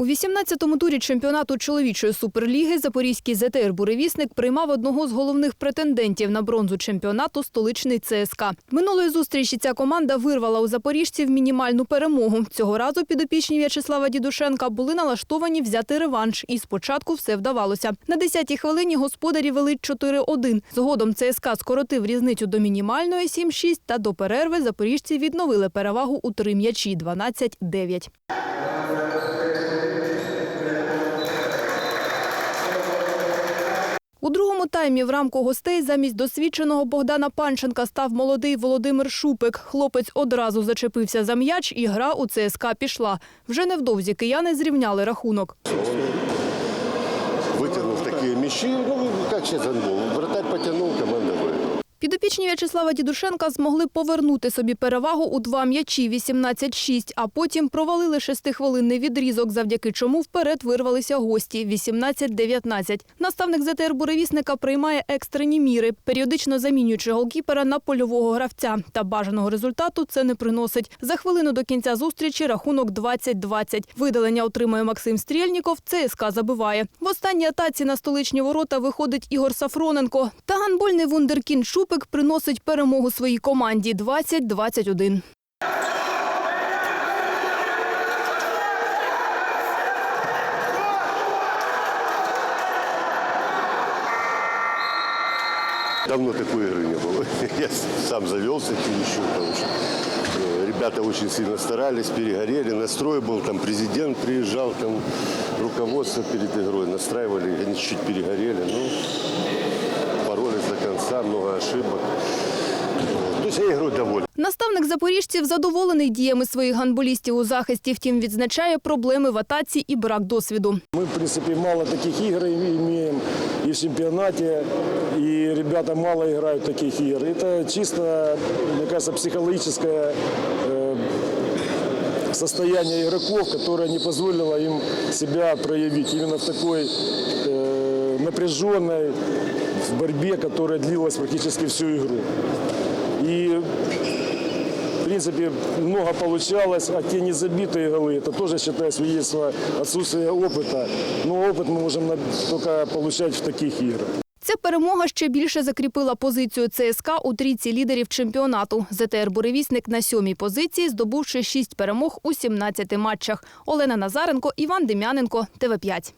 У 18-му турі чемпіонату чоловічої суперліги запорізький ЗТР «Буревісник» приймав одного з головних претендентів на бронзу чемпіонату столичний ЦСКА. Минулої зустрічі ця команда вирвала у запоріжців мінімальну перемогу. Цього разу підопічні В'ячеслава Дідушенка були налаштовані взяти реванш, і спочатку все вдавалося. На 10-й хвилині господарі вели 4-1. Згодом ЦСКА скоротив різницю до мінімальної 7-6, та до перерви запоріжці відновили перевагу у три м'ячі 12-9. У другому таймі в рамку гостей замість досвідченого Богдана Панченка став молодий Володимир Шупик. Хлопець одразу зачепився за м'яч, і гра у ЦСКА пішла. Вже невдовзі кияни зрівняли рахунок. Витягнув такі міші, Ну, ще сейчас гандбол. Підопічні В'ячеслава Дідушенка змогли повернути собі перевагу у два м'ячі 18-6, а потім провалили шестихвилинний відрізок, завдяки чому вперед вирвалися гості 18-19. Наставник ЗТР «Буревісника» приймає екстрені міри, періодично замінюючи голкіпера на польового гравця. Та бажаного результату це не приносить. За хвилину до кінця зустрічі рахунок 20-20. Видалення отримує Максим Стрєльніков, ЦСКА забиває. В останній атаці на столичні ворота виходить Ігор Сафроненко. Та ганбольний вундеркін Шупик приносить перемогу своїй команді 20-21. Давно такой игры не было. Я сам завелся еще, потому что э, ребята очень сильно старались, перегорели. Настрой был, там президент приезжал, там руководство перед игрой настраивали, они чуть-чуть перегорели. Ну, ошибок. Вот. То есть я игрой доволен. Наставник запоріжців задоволений діями своїх ганболістів у захисті, втім відзначає проблеми в атаці і брак досвіду. Мы, в принципе, мало таких игр имеем и в чемпионате, и ребята мало играют таких игр. Это чисто, мне кажется, психологическое э, состояние игроков, которое не позволило им себя проявить именно в такой э, напряженной в борьбе, которая длилась практически всю игру. И в принципе, много получалось, а те незабитые голы, это тоже, считаю, свидетельство отсутствия опыта. Но опыт мы можем на- только получать в таких играх. Ця перемога ще більше закріпила позицію ЦСКА у трійці лідерів чемпіонату. ЗТР «Буревісник» на сьомій позиції, здобувши шість перемог у 17 матчах. Олена Назаренко, Іван Дем'яненко, ТВ5.